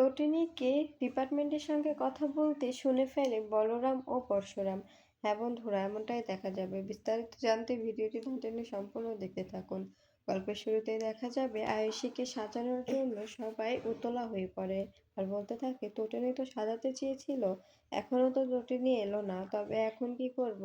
তটিনীকে ডিপার্টমেন্টের সঙ্গে কথা বলতে শুনে ফেলে বলরাম ও পরশুরাম। হ্যাঁ বন্ধুরা এমনটাই দেখা যাবে। বিস্তারিত জানতে ভিডিওটি কন্টিনিউ সম্পূর্ণ দেখতে থাকুন। গল্পের শুরুতেই দেখা যাবে, আয়ুষীকে সাজানোর জন্য সবাই উতলা হয়ে পড়ে। আর বলতে থাকে, তটিনী তো সাজাতে চেয়েছিল, এখনও তো তটিনী এলো না, তবে এখন কি করব?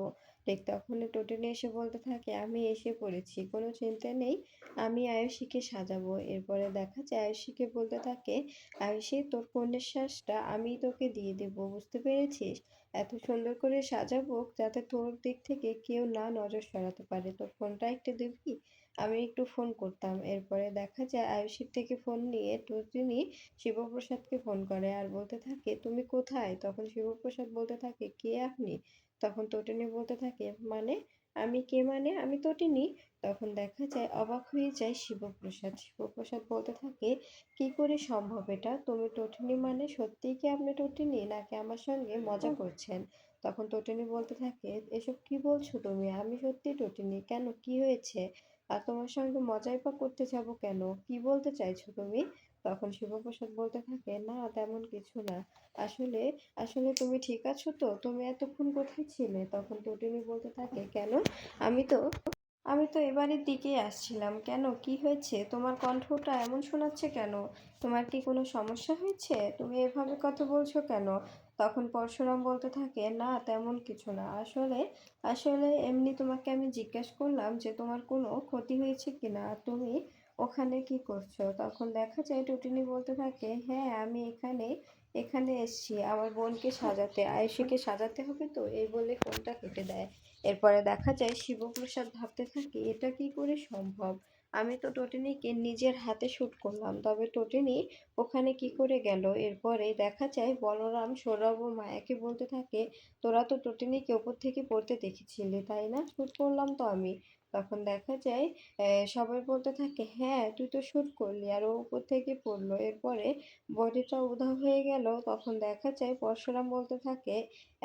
ঠিক তখনই টটিনি এসে বলতে থাকে, আমি এসে পড়েছি, কোনো চিন্তা নেই, আমি আয়ুষীকে সাজাবো। এরপরে দেখা যায়, আয়ুষীকে বলতে থাকে, আয়ুষী, তোর কন্যার শ্বাসটা আমি তোকে দিয়ে দেবো, বুঝতে পেরেছিস? এত সুন্দর করে সাজাবো যাতে তোর দিক থেকে কেউ না নজর সরাতে পারে। তোর ফোনটা একটু দিবি? আমি একটু ফোন করতাম। এরপরে দেখা যায়, আয়ুষীর থেকে ফোন নিয়ে টটিনি শিবপ্রসাদকে ফোন করে আর বলতে থাকে, তুমি কোথায়? তখন শিবপ্রসাদ বলতে থাকে, কে আপনি? তখন তটিনী বলতে থাকে মানে? আমি কে মানে? আমি তটিনী তখন দেখা যায় অবাক হয়ে যায় শিবপ্রসাদ। শিবপ্রসাদ বলতে থাকে কি করে সম্ভব এটা? তুমি টটিনী মানে? সত্যিই কি আপনি টটিনী নাকি আমার সঙ্গে মজা করছেন? তখন টটিনী বলতে থাকে এসব কি বলছো তুমি? আমি সত্যি টটিনী কেন? কি হয়েছে? আর তোমার সঙ্গে মজাই বা করতে যাব কেন? কি বলতে চাইছো তুমি? তখন শিবপ্রসাদ বলতে থাকে, না, তেমন কিছু না। আসলে আসলে তুমি ঠিক আছো তো? তুমি এতক্ষণ কোথায় ছিলে? তখন টটিনি বলতে থাকে, কেন? আমি তো আমি তো এবারের দিকেই আসছিলাম। কেন? কি হয়েছে? তোমার কণ্ঠটা এমন শোনাচ্ছে কেন? তোমার কি কোনো সমস্যা হয়েছে? তুমি এভাবে কথা বলছো কেন? তখন পরশুরাম বলতে থাকে, না, তেমন কিছু না। আসলে আসলে এমনি তোমাকে আমি জিজ্ঞেস করলাম যে তোমার কোনো ক্ষতি হয়েছে কিনা? আর তুমি ওখানে কি করছ? তখন দেখা যায় টুটিনি বলতে থাকে হ্যাঁ আমি এখানে এখানে এসছি। আমার বোনকে সাজাতে আয়ুষীকে সাজাতে হবে তো? এই বলে ফোনটা কেটে দেয়। এরপরে দেখা যায় শিবপ্রসাদ ভাবতে থাকে, এটা কি করে সম্ভব? আমি তো টটিনিকে নিজের হাতে শ্যুট করলাম। তবে টটিনি ওখানে কি করে গেল? এরপরে দেখা যায় বলরাম, সৌরভ ও মায়াকে বলতে থাকে, তোরা তো টটিনিকে ওপর থেকে পড়তে দেখেছিলি, তাই না? শ্যুট করলাম তো আমি। তখন দেখা যায় সবাই বলতে থাকে হ্যাঁ তুই তো শ্যুট করলি। আর ও উপর থেকে পড়ল। এরপরে বডিটা উধাও হয়ে গেল। তখন দেখা যায়, পরশুরাম বলতে থাকে,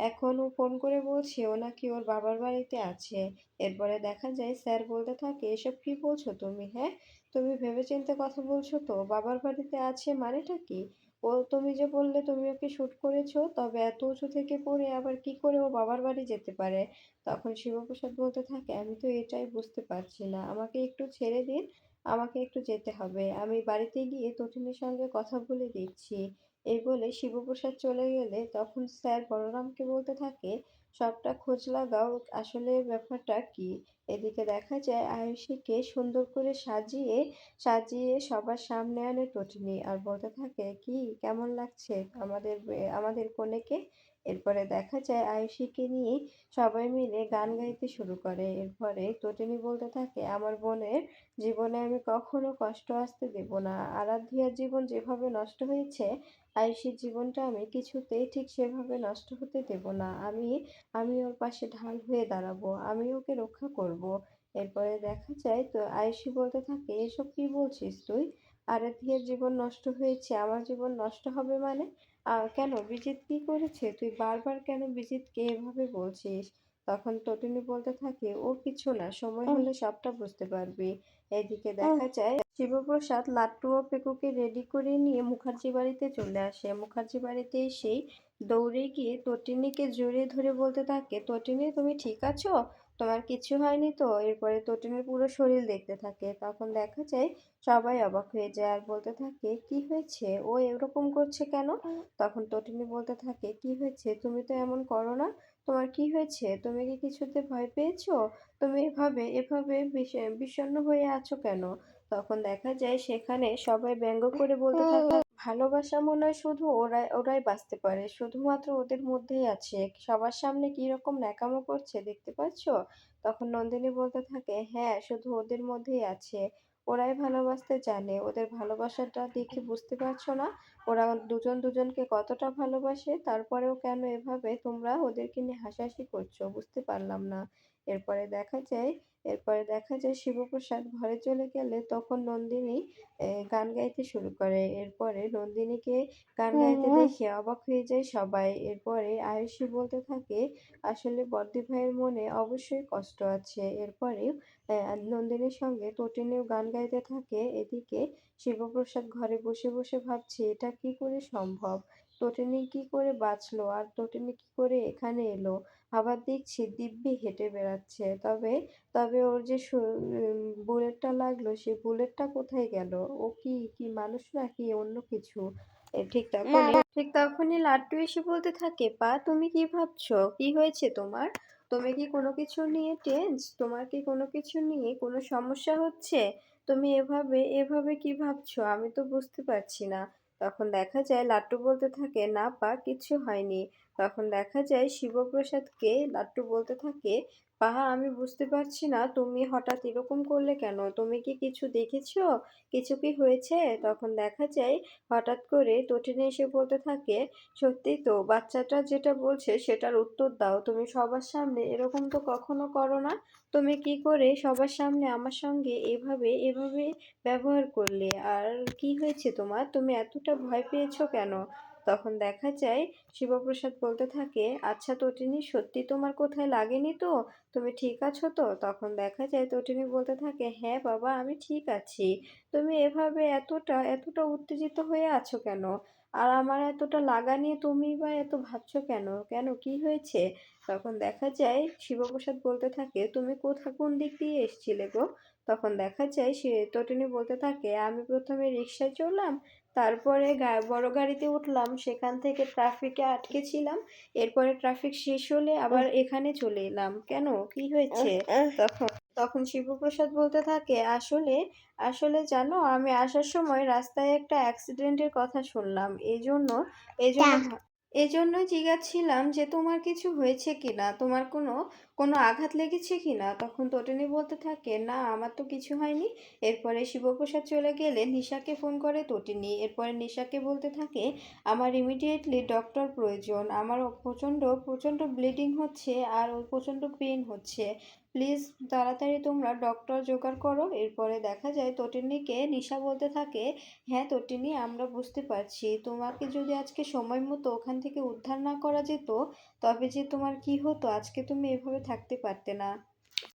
এখন ও ফোন করে বলছে, ও নাকি ওর বাবার বাড়িতে আছে। এরপরে দেখা যায়, স্যার বলতে থাকে, এসব কি বলছো তুমি? হ্যাঁ তুমি ভেবেচিন্তে কথা বলছো তো? বাবার বাড়িতে আছে মানেটা কি? ও তুমি যে বললে তুমি ওকে শ্যুট করেছ? তবে এত উঁচু থেকে পড়ে আবার কি করে ও বাবার বাড়ি যেতে পারে? তখন শিবপ্রসাদ বলতে থাকে, আমি তো এটাই বুঝতে পারছি না। আমাকে একটু ছেড়ে দিন, আমাকে একটু যেতে হবে। আমি বাড়িতে গিয়ে তটিনীর সঙ্গে কথা বলে দিচ্ছি। এই বলে শিবপ্রসাদ চলে গেলে তখন স্যার বলরামকে বলতে থাকে, সবটা খোঁজ লাগাও। আসলে ব্যাপারটা কি? এদিকে দেখা যায় আয়ুষীকে সুন্দর করে সাজিয়ে সাজিয়ে সবার সামনে আনে টটিনি আর বলতে থাকে, কি? কেমন লাগছে? আমাদের আমাদের কনেকে? এরপরে দেখা যায় আয়ুষীকে নিয়ে সবাই মিলে গান গাইতে শুরু করে। এরপরে তটিনী বলতে থাকে, আমার বোনের জীবনে আমি কখনো কষ্ট আসতে দেব না। আরাধ্যার জীবন যেভাবে নষ্ট হয়েছে আয়ুষীর জীবনটা আমি কিছুতেই ঠিক সেভাবে নষ্ট হতে দেব না। আমি আমি ওর পাশে ঢাল হয়ে দাঁড়াবো, আমি ওকে রক্ষা করব। এরপরে দেখা যায় তো আয়ুষী বলতে থাকে, এসব কি বলছিস তুই? আরাধ্যার জীবন নষ্ট হয়েছে, আমার জীবন নষ্ট হবে মানে? কেন বিজিত কি করেছে? তুই বারবার কেন বিজিতকে এভাবে বলছিস? তখন তটিনী বলতে থাকে ও কিছু না সময় হলে সবটা বুঝতে পারবি। এদিকে দেখা যায় শিবপ্রসাদ লাট্টু ও পেকুকে রেডি করে নিয়ে মুখার্জি বাড়িতে চলে আসে। মুখার্জি বাড়িতে এসেই দৌড়ে গিয়ে তটিনীকে জড়িয়ে ধরে বলতে থাকে তটিনী তুমি ঠিক আছো? তোমার কিছু হয়নি তো? এরপরে তটিনীর পুরো শরীর দেখতে থাকে। তখন দেখা যায় সবাই অবাক হয়ে যায় আর বলতে থাকে, কি হয়েছে? ও এরকম করছে কেন? তখন তটিনী বলতে থাকে, কি হয়েছে? তুমি তো এমন করো না। তোমার কি হয়েছে? তুমি কি কিছুতে ভয় পেয়েছ? তুমি এভাবে এভাবে বিষণ্ণ হয়ে আছো কেন? তখন দেখা যায় সেখানে সবাই ব্যঙ্গ করে বলতে থাকে ভালোবাসা মনে হয় শুধু ওরাই ওরাই বাঁচতে পারে। শুধুমাত্র ওদের মধ্যেই আছে। সবার সামনে কি রকম ন্যাকামো করছে দেখতে পাচ্ছ? তখন নন্দিনী বলতে থাকে হ্যাঁ শুধু ওদের মধ্যেই আছে। ওরাই ভালোবাসতে জানে। ওদের ভালোবাসাটা দেখে বুঝতে পারছ না? ওরা দুজন দুজনকে কতটা ভালোবাসে? তারপরেও কেন এভাবে তোমরা ওদেরকে নিয়ে হাসাহাসি করছ? বুঝতে পারলাম না। এরপরে দেখা যায় এরপরে দেখা যায় শিবপ্রসাদ ঘরে চলে গেলে তখন নন্দিনী গান গাইতে শুরু করে। এরপরে নন্দিনীকে গান গাইতে দেখে অবাক হয়ে যায় সবাই। এরপরে আয়ুষী বলতে থাকে আসলে বর্দি ভাইয়ের মনে অবশ্যই কষ্ট আছে। এরপরে নন্দিনীর সঙ্গে তটিনীও গান গাইতে থাকে। এদিকে শিবপ্রসাদ ঘরে বসে বসে ভাবছে এটা কি করে সম্ভব? তটিনী কি করে বাঁচলো? আর তটিনী কি করে এখানে এলো? আবার দেখছি দিব্যি হেঁটে বেড়াচ্ছে। তবে তবে ওর যে বুলেটটা লাগল সেই বুলেটটা কোথায় গেল? ও কি কি মানুষ নাকি অন্য কিছু? ঠিক তখনই ঠিক তখনই লাড্ডু এসে বলতে থাকে পা তুমি কি ভাবছ? কি হয়েছে তোমার? তুমি কি কোনো কিছু নিয়ে টেন্স তোমার কি কোনো কিছু নিয়ে কোনো সমস্যা হচ্ছে? তুমি এভাবে এভাবে কি ভাবছ? আমি তো বুঝতে পারছি না। তখন দেখা যায় লাট্টু বলতে থাকে, না পা কিছু হয়নি। তখন দেখা যায় শিবপ্রসাদকে লাট্টু বলতে থাকে পাহা আমি বুঝতে পারছি না, তুমি হঠাৎ এরকম করলে কেন? তুমি কি কিছু দেখেছ? কিছু কি হয়েছে? তখন দেখা যায় হঠাৎ করে তটিনী এসে বলতে থাকে সত্যি তো, বাচ্চাটা যেটা বলছে সেটার উত্তর দাও। তুমি সবার সামনে এরকম তো কখনো করো না। তুমি কি করে সবার সামনে আমার সঙ্গে এভাবে এভাবে ব্যবহার করলে? আর কি হয়েছে তোমার? তুমি এতটা ভয় পেয়েছ কেন? তখন দেখা যায় শিবপ্রসাদ বলতে থাকে আচ্ছা তটিনী, সত্যি তোমার কোথায় লাগেনি তো? তুমি ঠিক আছো তো? তখন দেখা যায় তটিনী বলতে থাকে হ্যাঁ বাবা, আমি ঠিক আছি। তুমি এভাবে এতটা এতটা উত্তেজিত হয়ে আছো কেন? আর আমার এতটা লাগা নিয়ে তুমি বা এত ভাবছ কেন? কেন? কি হয়েছে? তখন দেখা যায় শিবপ্রসাদ বলতে থাকে, তুমি কোথা, কোন দিক দিয়ে এসছিলে গো? তখন দেখা যায় সে তটিনী বলতে থাকে আমি প্রথমে রিক্সায় চড়লাম তারপরে বড় গাড়িতে উঠলাম সেখান থেকে ট্রাফিকে আটকে ছিলাম এরপরে ট্রাফিক শেষ হলে আবার এখানে চলে এলাম। কেন? কি হয়েছে? তখন তখন শিবপ্রসাদ বলতে থাকে আসলে আসলে জানো আমি আসার সময় রাস্তায় একটা অ্যাক্সিডেন্টের কথা শুনলাম। এই জন্য এই জন্য এই জন্য জিজ্ঞাসছিলাম যে, তোমার কিছু হয়েছে কিনা? তোমার কোনো কোনো আঘাত লেগেছে কিনা? তখন তটিনী বলতে থাকে, না, আমার তো কিছু হয়নি। এরপরে শিবপ্রসাদ চলে গেলে নিশাকে ফোন করে তটিনী এরপরে নিশাকে বলতে থাকে, আমার ইমিডিয়েটলি ডক্টর প্রয়োজন। আমার প্রচণ্ড প্রচণ্ড ব্লিডিং হচ্ছে আর ওর প্রচণ্ড পেন হচ্ছে। প্লিজ তাড়াতাড়ি তোমরা ডক্টর জোগাড় করো। এরপরে দেখা যায় তটিনীকে নিশা বলতে থাকে হ্যাঁ তটিনী, আমরা বুঝতে পারছি। তোমাকে যদি আজকে সময় মতো ওখান থেকে উদ্ধার না করা যেত, তবে যে তোমার কি হতো? আজকে তুমি এভাবে থাকতে পারতে না।